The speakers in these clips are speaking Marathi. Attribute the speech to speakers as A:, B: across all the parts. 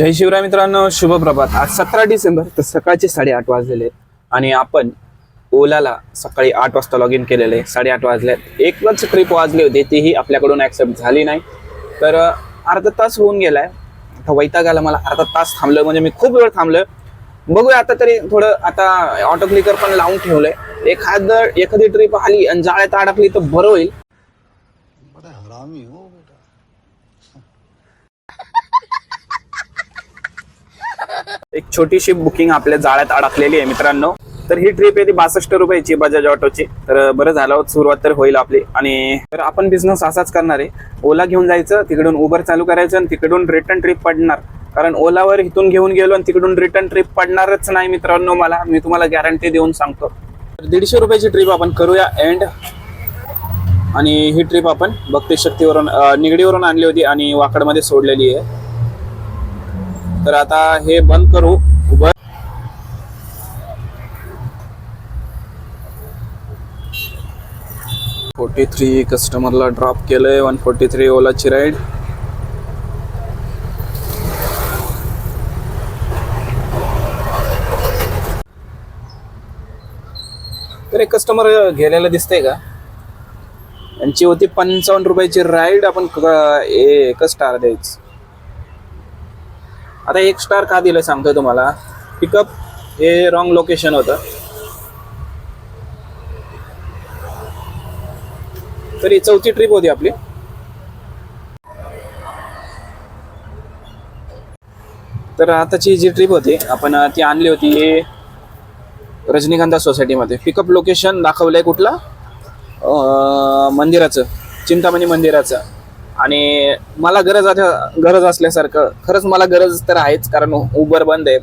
A: जय शिवराय मित्रांनो शुभ प्रभात. आज सतरा डिसेंबर तर सकाळचे साडेआठ वाजलेले आणि आपण ओलाला सकाळी आठ वाजता लॉग इन केलेले आहे. साडेआठ वाजले आहेत. एकच ट्रिप वाजली होती तीही आपल्याकडून ॲक्सेप्ट झाली नाही. तर अर्धा तास होऊन गेलाय. आता वैताग आला मला अर्धा तास थांबलं म्हणजे मी खूप वेळ थांबलोय. बघूया आता तरी थोडं आता ऑटो क्लिकर पण लावून ठेवलंय. एखादं एखादी ट्रिप आली आणि जाळ्यात अडकली तर बरं होईल. एक छोटीशी बुकिंग आपल्या जाळ्यात अडकलेली आहे मित्रांनो. तर ही ट्रिप आहे ती बासष्ट रुपयाची बजाज ऑटोची तर बरं झालं सुरुवात तर होईल आपली. आणि तर आपण बिझनेस असाच करणार आहे. ओला घेऊन जायचं तिकडून उबर चालू करायचं आणि तिकडून रिटर्न ट्रिप पडणार. कारण ओलावर इथून घेऊन गेलो आणि तिकडून रिटर्न ट्रिप पडणारच नाही मित्रांनो मला. मी तुम्हाला गॅरंटी देऊन सांगतो. तर दीडशे रुपयाची ट्रिप आपण करूया एंड आणि ही ट्रिप आपण भक्ती शक्तीवरून निगडीवरून आणली होती आणि वाकडमध्ये सोडलेली आहे. तर आता हे बंद करू. उबर फोर्टी थ्री कस्टमरला ड्रॉप केलंय वन फोर्टी थ्री ओलाची राईड तर एक कस्टमर गेलेलं दिसतंय का? यांची होती पंचावन्न रुपयाची राईड आपण क- एक स्टार द्यायचं. आता एक स्टार का दिलं सांगतोय तुम्हाला? पिकअप हे रॉंग लोकेशन होतं. तरी चौथी ट्रिप होती आपली. तर आताची जी ट्रिप होती आपण ती आणली होती रजनीकांता सोसायटीमध्ये पिकअप लोकेशन दाखवलंय कुठलं? मंदिराचं. चिंतामणी मंदिराचं. आणि मला गरज गरज असल्यासारखं खरंच मला गरज तर आहेच कारण उबर बंद आहे.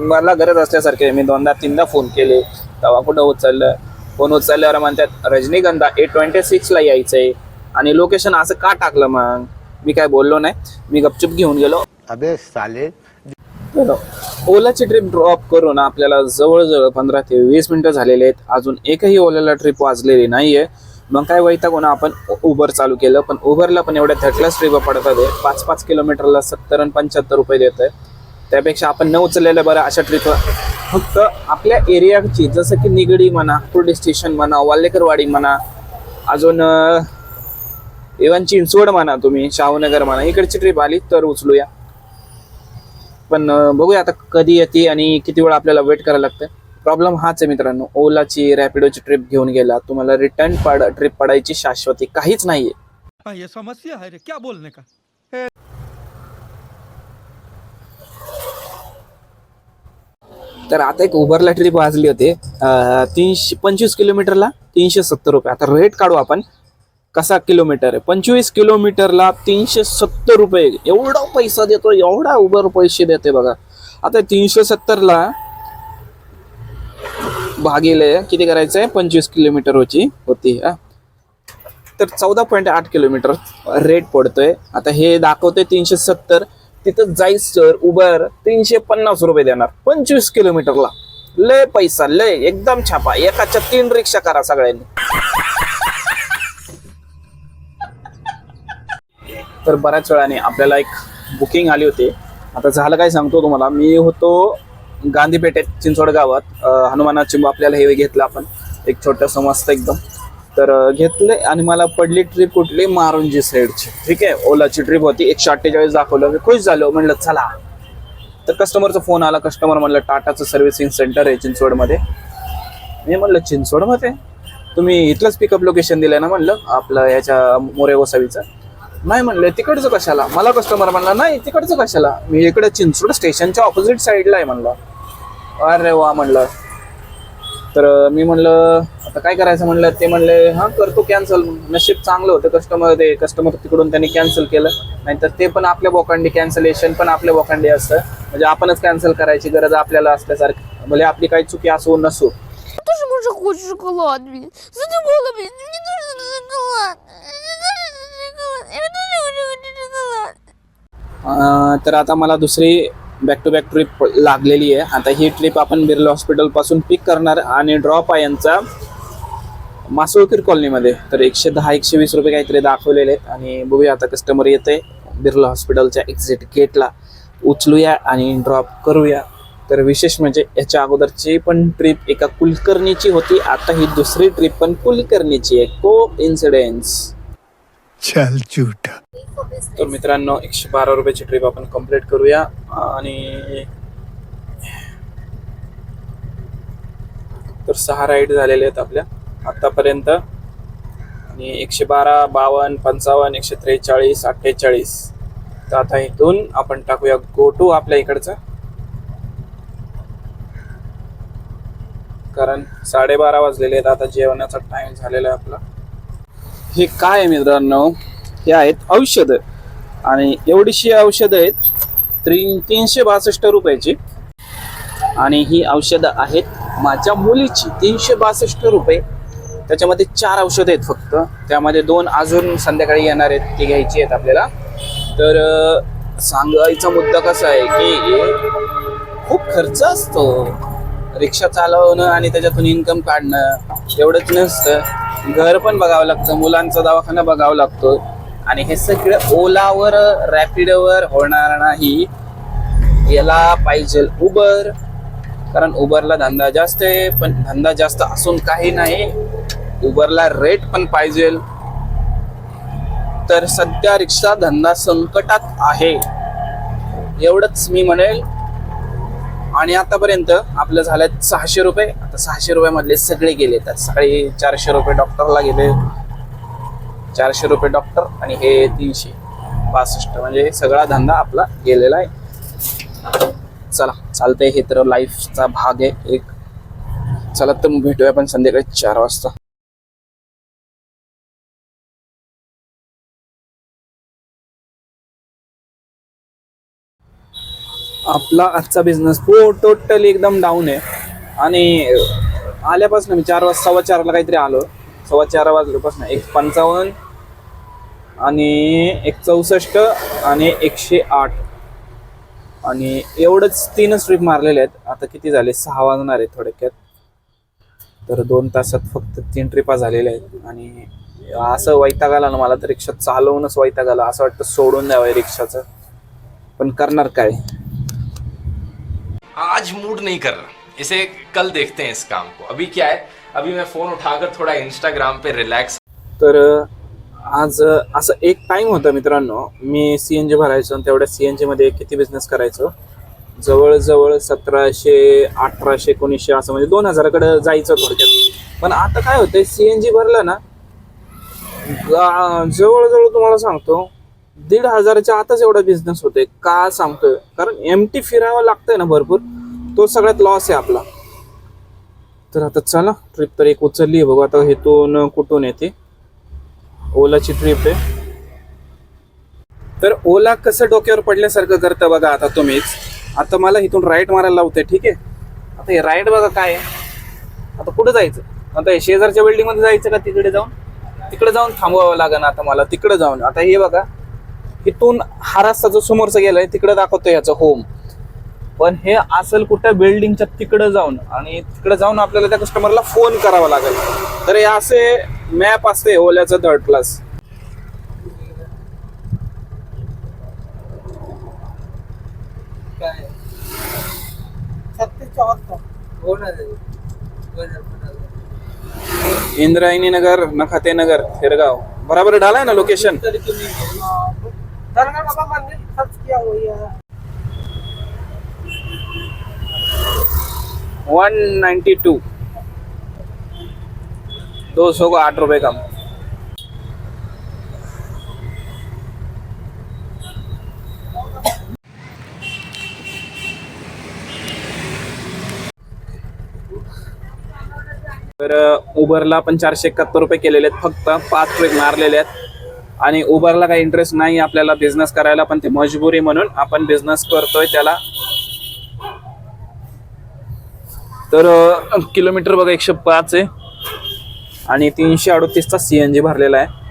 A: मला गरज असल्यासारखे मी दोनदा तीनदा फोन केले. तेव्हा कुठं उचललं? फोन उचलल्यावर म्हणतात रजनीगंधा ए ट्वेंटी सिक्सला यायचं आहे आणि लोकेशन असं का टाकलं मग? मी काय बोललो नाही. मी गपचूप घेऊन गेलो.
B: अबे साले.
A: ओलाची ट्रिप ड्रॉप करून आपल्याला जवळजवळ पंधरा ते वीस मिनिटं झालेले आहेत. अजून एकही ओलाला ट्रिप वाजलेली नाहीये. मग काय वैतागून आपण उबर चालू केलं पण उबरला पण एवढ्या थटलाच ट्रिप पडत आहे. पाच पाच किलोमीटरला सत्तर आणि पंच्याहत्तर रुपये देत आहे त्यापेक्षा आपण न उचललेलं बरं अशा ट्रिप फक्त आपल्या एरियाची जसं की निगडी म्हणा कुर्डी स्टेशन म्हणा वाल्लेकरवाडी म्हणा अजून इवन चिंचवड म्हणा तुम्ही शाहूनगर म्हणा इकडची ट्रिप आली तर उचलूया. पण बघूया आता कधी येते आणि किती वेळ आपल्याला वेट करायला लागतं. प्रॉब्लेम हाच आहे मित्रांनो. ओलाची रॅपिडोची ट्रिप घेऊन गेला. तुम्हाला रिटर्न पड ट्रिप पडायची शाश्वती काहीच नाहीये.
C: हाँ समस्या है रे. क्या बोलने का?
A: तर आता एक उबरला ट्रिप वाजली होती. तीनशे पंचवीस किलोमीटरला तीनशे सत्तर रुपये. आता रेट काढू आपण. कसा किलोमीटर आहे? पंचवीस किलोमीटरला तीनशे सत्तर रुपये. एवढा पैसा देतो एवढा उबर पैसे देते बघा. आता तीनशे सत्तरला भागीले किती करायचं आहे पंचवीस किलोमीटर होची होती हा. तर चौदा पॉईंट आठ किलोमीटर रेट पडतोय. आता हे दाखवतोय तीनशे सत्तर. तिथं जायच सर उबर. तीनशे पन्नास रुपये देणार. पंचवीस किलोमीटरला. लय पैसा लय. एकदम छापा. एकाच्या तीन रिक्षा करा सगळ्यांनी. तर बऱ्याच वेळाने आपल्याला एक बुकिंग आली होती. आता झालं काय सांगतो तुम्हाला. मी होतो गांधीपेठेत चिंचवड गावात हनुमाना हनुमानाची आपल्याला हे घेतलं आपण. एक छोटंसं मस्त एकदम. तर घेतले आणि मला पडली ट्रिप कुठली? मारुंजी साईडची. ठीक आहे? ओलाची ट्रिप होती. एकशे अठ्ठेचाळीस दाखवलं. मी खुश झालो. म्हणलं चला. तर कस्टमरचा फोन आला. कस्टमर म्हणलं टाटाचं सर्व्हिसिंग सेंटर आहे चिंचवडमध्ये. मी म्हणलं चिंचवडमध्ये? तुम्ही इथलंच पिकअप लोकेशन दिलं ना? म्हणलं आपलं याच्या मोरे गोसावीचं. नाही म्हणलं तिकडचं कशाला? मला कस्टमर म्हणला नाही तिकडचं कशाला? मी इकडे चिंचवड स्टेशनच्या ऑपोजिट साईडला आहे म्हणलं. अरे वा म्हणलं. तर मी म्हणलं आता काय करायचं म्हणलं? ते म्हणले हां करतो कॅन्सल नशीब चांगलं होतं कस्टमर ते कस्टमर तिकडून त्यांनी कॅन्सल केलं. नाहीतर ते पण आपल्या बोकांडी कॅन्सलेशन पण आपल्या बोकांडी असतं. म्हणजे आपणच कॅन्सल करायची गरज आपल्याला असल्यासारखी. म्हणजे आपली काही चुकी असो नसो. तर आता मला दुसरी बॅक टू बॅक ट्रिप लागलेली आहे. आता ही ट्रिप आपण बिर्ला हॉस्पिटलपासून पिक करणार आणि ड्रॉप आहे यांचा मासोळकीर कॉलनीमध्ये तर एकशे दहा एकशे वीस रुपये काहीतरी दाखवलेले आहेत. आणि बघूया आता कस्टमर येते बिर्ला हॉस्पिटलच्या एक्झिट गेटला उचलूया आणि ड्रॉप करूया. तर विशेष म्हणजे याच्या अगोदरची पण ट्रिप एका कुलकर्णीची होती. आता ही दुसरी ट्रिप पण कुलकर्णीची आहे. को इन्सिडेन्स
B: चल झूठा.
A: तर मित्रांनो एकशे बारा रुपयाची ट्रिप आपण कंप्लीट करूया. आणि तर सहा राईड झालेले आहेत आपल्या आतापर्यंत. आणि एकशे बारा बावन्न पंचावन्न एकशे त्रेचाळीस अठ्ठेचाळीस. तर आता इथून आपण टाकूया गो टू आपल्या इकडचं. कारण साडेबारा वाजलेले आहेत आता जेवणाचा टाइम झालेला आहे आपला. हे काय आहे मित्रांनो? हे आहेत औषधं. आणि एवढीशी औषधं आहेत त्री तीनशे बासष्ट रुपयाची. आणि ही औषधं आहेत माझ्या मुलीची तीनशे बासष्ट रुपये. त्याच्यामध्ये चार औषधं आहेत फक्त. त्यामध्ये दोन अजून संध्याकाळी येणार आहेत ती घ्यायची आहेत आपल्याला. तर सांगायचा मुद्दा कसा आहे की खूप खर्च असतो. रिक्षा चालवणं आणि त्याच्यातून इन्कम काढणं एवढंच नसतं. घर पण बघावं लागतं मुलांचा दवाखाना बघावा लागतो. आणि हे सगळं ओलावर रॅपिडोवर होणार नाही. याला पाहिजे उबर कारण उबरला धंदा जास्त आहे पण धंदा जास्त असून काही नाही. उबरला रेट पण पाहिजे. तर सध्या रिक्षा धंदा संकटात आहे. एवढंच मी म्हणेल. आणि आतापर्यंत आपलं झालं सहाशे रुपये. आता सहाशे रुपयामधले सगळे गेले तर सकाळी चारशे रुपये डॉक्टरला गेले. चारशे रुपये डॉक्टर आणि हे तीनशे. पासष्ट म्हणजे सगळा धंदा आपला गेलेला आहे. चला चालतंय. हे तर लाईफचा भाग आहे एक. चला तर मग भेटूया पण संध्याकाळी चार वाजता. आपला आजचा बिझनेस टोटली एकदम डाऊन आहे. आणि आल्यापासून मी चार वाजता सव्वा चारला काहीतरी आलो. सव्वा चार वाजल्यापासून एक पंचावन्न आणि एक चौसष्ट आणि एकशे आठ. आणि एवढंच तीनच ट्रिप मारलेले आहेत. आता किती झाले? सहा वाजणार आहे थोडक्यात. तर दोन तासात फक्त तीन ट्रिपा झालेल्या आहेत. आणि असं वैताग आला ना मला तर रिक्षा चालवूनच वैताग आला. असं वाटतं सोडून द्यावं रिक्षाचं. पण करणार काय?
D: आज मूड नहीं कर रहा। इसे कल देखते हैं इस काम को। अभी क्या है? अभी मैं फोन उठाकर थोड़ा इंस्टाग्राम पे रिलॅक्स
A: तर आज असं एक टाइम होता मित्रांनो मी सी एन जी भरायचो आणि तेवढ्या सी एन जीमध्ये किती बिझनेस करायचो? जवळजवळ सतराशे अठराशे एकोणीसशे असं म्हणजे दोन हजाराकडे जायचं थोडक्यात. पण आता काय होतंय सी एन जी भरलं ना जवळजवळ तुम्हाला सांगतो दीड हजाराच्या आताच एवढा बिझनेस होतोय. का सांगतोय? कारण एम टी फिरावं लागतंय ना भरपूर. तो सगळ्यात लॉस आहे आपला. तर आता चला ट्रिप तर एक उचलली आहे. बघू आता हेतून कुठून येते ओलाची ट्रिप आहे. तर ओला कसं डोक्यावर पडल्यासारखं करतं बघा आता तुम्हीच. आता मला इथून राईट मारायला लावते ठीक आहे? आता हे राईट बघा काय आहे. आता कुठं जायचं? आता हे शेजारच्या बिल्डिंगमध्ये जायचं का तिकडे जाऊन? तिकडे जाऊन थांबवावं लागेल आता मला. तिकडे जाऊन. आता हे बघा. इथून हा रस्ता जो समोरचा गेलाय तिकडे दाखवतो याचं होम पण हे असेल कुठं बिल्डिंगच्या तिकडे जाऊन आणि तिकडे जाऊन आपल्याला त्या कस्टमरला फोन करावा लागेल. तर हे असे मॅप असते ओल्याचं थर्ड क्लास इंद्रायणी नगर नखाते नगर थिरगाव. बराबर डाला ना लोकेशन वन नाइन्टी टू दो सौ को आठ रुपये कम। तर उबरला पण चारशे एकाहत्तर रुपये केलेले आहेत. फक्त पाच ट्रेक मारलेले आहेत. आणि उबरला काही इंटरेस्ट नाही आपल्याला बिझनेस करायला पण ते मजबुरी म्हणून आपण बिझनेस करतोय त्याला. तर किलोमीटर बघा एकशे पाच आहे. आणि तीनशे अडोतीसचा सी एन जी भरलेला आहे.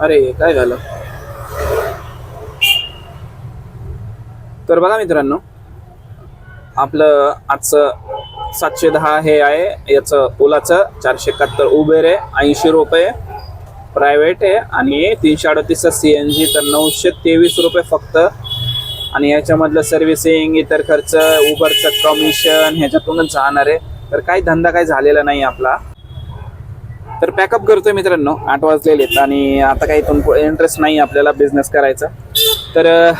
A: अरे काय झालं? तर बघा मित्रांनो आपलं आजचं सातशे दहा हे आहे. याचं ओलाचं चारशे एकाहत्तर उबेर आहे ऐंशी रुपये प्रायव्हेट आहे. आणि तीनशे अडतीसचा सी एन जी तर नऊशे तेवीस रुपये फक्त. आणि याच्यामधलं सर्व्हिसिंग इतर खर्च उबरचं कमिशन ह्याच्यातूनच जाणार आहे. तर काही धंदा काही झालेला नाही आपला. तर पॅकअप करतोय मित्रांनो. आठ वाजलेले आहेत आणि आता काही इथून इंटरेस्ट नाही आपल्याला बिझनेस करायचा. तर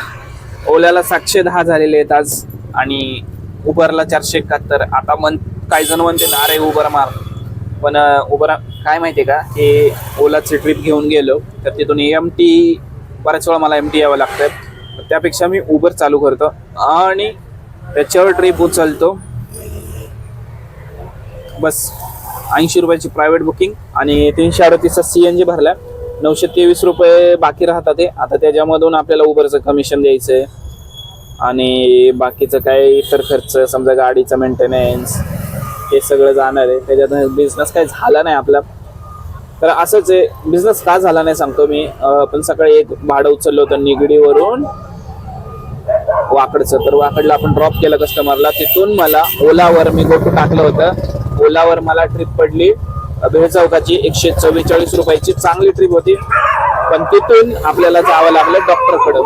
A: ओल्याला सातशे दहा झालेले आहेत आज. आणि उबरला चारशे एकाहत्तर. आता मन काही जण म्हणते ना अरे उबर मार. पण उबर काय माहिती आहे का? की ओलाची ट्रिप घेऊन गेलो तर तिथून एम टी बऱ्याच वेळा मला एम टी यावं लागतं त्यापेक्षा मी उबर चालू करतो आणि त्याच्यावर ट्रिप उचलतो. बस ऐंशी रुपयाची प्रायव्हेट बुकिंग आणि तीनशे अडतीसचा सी एन जी भरला. नऊशे तेवीस रुपये बाकी राहतात ते. आता त्याच्यामधून आपल्याला उबरचं कमिशन द्यायचं आहे आणि बाकीचं काय इतर खर्च समजा गाडीचं मेंटेनन्स हे सगळं जाणार आहे. त्याच्यातून बिझनेस काही झाला नाही आपला. तर असंच आहे. बिझनेस का झाला नाही सांगतो मी. पण सकाळी एक भाडं उचललं होतं निगडीवरून. वाकडचं. तर वाकडला आपण ड्रॉप केलं कस्टमरला तिथून मला ओलावर मी गोटू टाकलं होतं. ओलावर मला ट्रिप पडली. अं, भेळ चौकाची एकशे चव्वेचाळीस रुपयाची चांगली ट्रिप होती. पण तिथून आपल्याला जावं लागलं डॉक्टरकडं